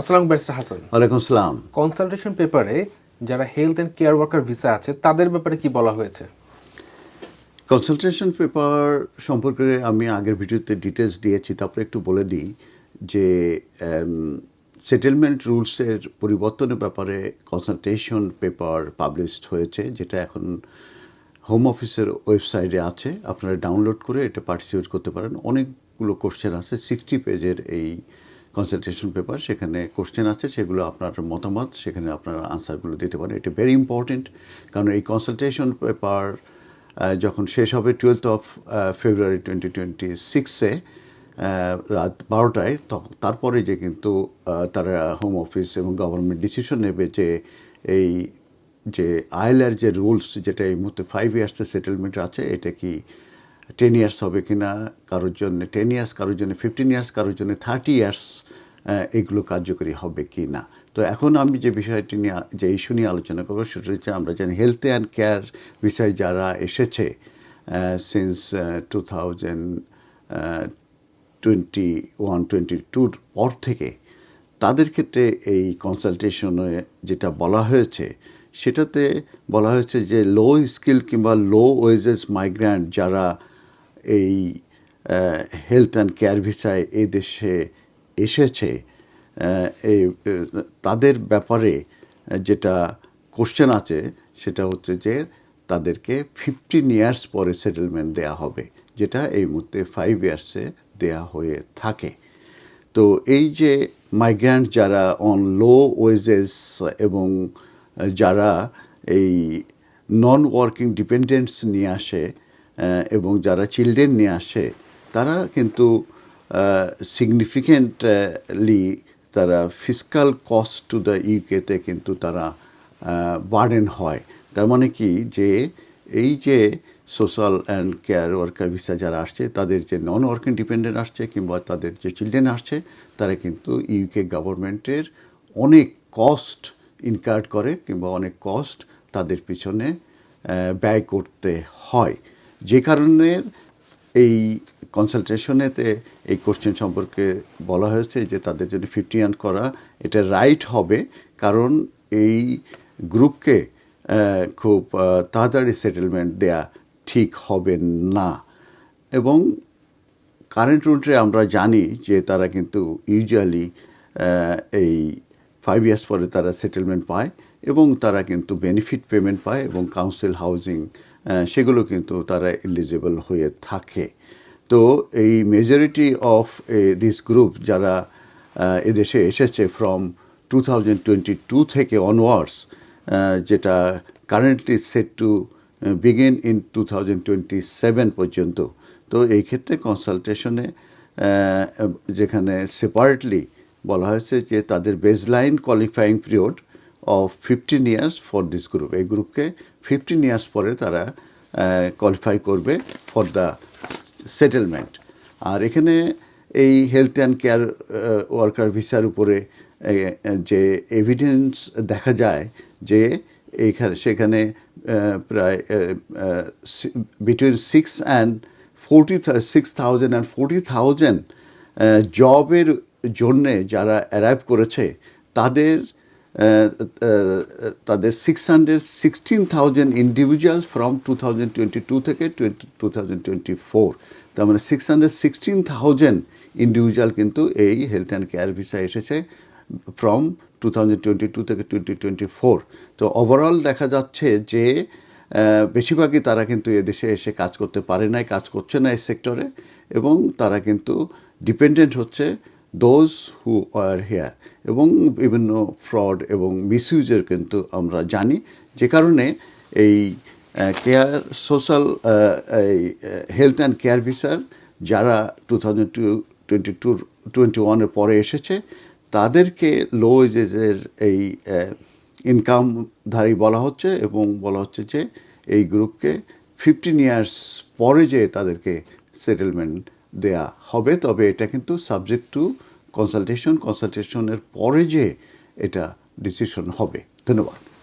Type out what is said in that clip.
আসসালাম ব্যারিস্টার হাসান। ওয়ালাইকুম আসসালাম। কনসালটেশন পেপারে যারা health and care worker visa আছে তাদের ব্যাপারে কি বলা হয়েছে? কনসালটেশন পেপার সম্পর্কে আমি আগের ভিডিওতে ডিটেলস দিয়েছি তারপরে একটু বলে দিই যে সেটেলমেন্ট রুলসের পরিবর্তনের ব্যাপারে কনসালটেশন পেপার পাবলিশড হয়েছে যেটা এখন হোম অফিসের ওয়েবসাইটে আছে। আপনারা ডাউনলোড করে এটা পার্টিসিপেট করতে পারেন। অনেকগুলো কোশ্চেন আছে সিক্সটি পেজের এই কনসালটেশন পেপার সেখানে কোশ্চেন আছে, সেগুলো আপনার মতামত, সেখানে আপনারা আনসারগুলো দিতে পারেন। এটা ভেরি ইম্পর্টেন্ট কারণ এই কনসালটেশন পেপার যখন শেষ হবে twelfth of February twenty twenty সিক্সে রাত বারোটায় তখন তারপরে যে কিন্তু তারা হোম অফিস এবং গভর্নমেন্ট ডিসিশন নেবে যে এই, যে আইএলআর যে রুলস যেটা এই মুহূর্তে ফাইভ ইয়ার্সের সেটেলমেন্ট আছে, এটা কি টেন ইয়ার্স হবে কি না কারোর জন্য টেন ইয়ার্স কারোর জন্য ফিফটিন ইয়ার্স কারোর জন্য থার্টি ইয়ার্স এগুলো কার্যকরী হবে কি না তো এখন আমি যে বিষয়টি নিয়ে যে ইস্যু নিয়ে আলোচনা করব সেটা হচ্ছে আমরা জানি হেলথ অ্যান্ড কেয়ার বিষয়ে যারা এসেছে since two thousand twenty one twenty টুর পর থেকে তাদের ক্ষেত্রে এই কনসালটেশনে যেটা বলা হয়েছে, সেটাতে বলা হয়েছে যে লো স্কিল কিংবা লো ওয়েজেস মাইগ্র্যান্ট যারা এই হেলথ অ্যান্ড কেয়ার ভিসায় এই দেশে এসেছে এই, তাদের ব্যাপারে যেটা কোশ্চেন আছে, সেটা হচ্ছে যে তাদেরকে ফিফটিন ইয়ার্স পরে সেটেলমেন্ট দেয়া হবে, যেটা এই মুহূর্তে ফাইভ ইয়ার্সে দেয়া হয়ে থাকে। তো এই যে মাইগ্র্যান্ট যারা অন লো ওয়েজেস এবং যারা এই নন ওয়ার্কিং ডিপেন্ডেন্টস নিয়ে আসে এবং যারা চিলড্রেন নিয়ে আসে, তারা কিন্তু সিগনিফিকেন্টলি তারা ফিসকাল কস্ট টু দ্য ইউকেতে কিন্তু তারা বার্ডেন হয়। তার মানে কি যে, এই যে social and care worker visa যারা আসছে, তাদের যে নন ওয়ার্কিং ডিপেন্ডেন্ট আসছে কিংবা তাদের যে চিলড্রেন আসছে, তারা কিন্তু ইউকে গভর্নমেন্টের অনেক কস্ট ইনকার্ড করে কিংবা অনেক কস্ট তাদের পিছনে ব্যয় করতে হয়। যে কারণে এই কনসালটেশনেতে এই কোশ্চেন সম্পর্কে বলা হয়েছে যে তাদের জন্য ফিফটি ইয়ান করা এটা রাইট হবে, কারণ এই গ্রুপকে খুব তাড়াতাড়ি সেটেলমেন্ট দেয়া ঠিক হবে না। এবং কারেন্ট রুটে আমরা জানি যে তারা কিন্তু ইউজুয়ালি এই ফাইভ ইয়ার্স পরে তারা সেটেলমেন্ট পায় এবং তারা কিন্তু বেনিফিট পেমেন্ট পায় এবং কাউন্সিল হাউজিং সেগুলো কিন্তু তারা এলিজিবল হয়ে থাকে। তো এই মেজরিটি অফ দিস গ্রুপ যারা এদেশে এসেছে from two thousand twenty two থেকে অনওয়ার্ডস যেটা currently set to begin in two thousand twenty seven পর্যন্ত। তো এই ক্ষেত্রে কনসালটেশনে যেখানে সেপারেটলি বলা হয়েছে যে তাদের baseline qualifying period of fifteen years for this group এই গ্রুপকে ফিফটিন ইয়ার্স পরে তারা কোয়ালিফাই করবে ফর দ্য সেটেলমেন্ট আর এখানে এই হেলথ অ্যান্ড কেয়ার ওয়ার্কার ভিসার উপরে যে এভিডেন্স দেখা যায় যে এইখানে, সেখানে প্রায় between six and forty six thousand and forty thousand জবের জন্যে যারা অ্যারাইভ করেছে, তাদের তাদের six hundred sixteen thousand individuals from two thousand twenty two থেকে twenty two thousand twenty four তার মানে six hundred sixteen thousand individual কিন্তু এই হেলথ অ্যান্ড কেয়ার ভিসা এসেছে from two thousand twenty two থেকে টোয়েন্টি টোয়েন্টি ফোর তো overall দেখা যাচ্ছে যে বেশিরভাগই তারা কিন্তু এদেশে এসে কাজ করতে পারে নাই, কাজ করছে না এই সেক্টরে এবং তারা কিন্তু ডিপেন্ডেন্ট হচ্ছে দোজ হু আর হেয়ার এবং বিভিন্ন ফ্রড এবং মিসইউজের কিন্তু আমরা জানি। যে কারণে এই কেয়ার সোশ্যাল এই হেলথ অ্যান্ড কেয়ার ভিসার যারা two thousand two twenty two twenty ওয়ানের পরে এসেছে, তাদেরকে লো এজের এই ইনকামধারী বলা হচ্ছে এবং বলা হচ্ছে যে এই গ্রুপকে ফিফটিন ইয়ার্স পরে যে তাদেরকে সেটেলমেন্ট দেয়া হবে। তবে এটা কিন্তু সাবজেক্ট টু কনসালটেশন কনসালটেশনের পরে যে এটা ডিসিশন হবে। ধন্যবাদ।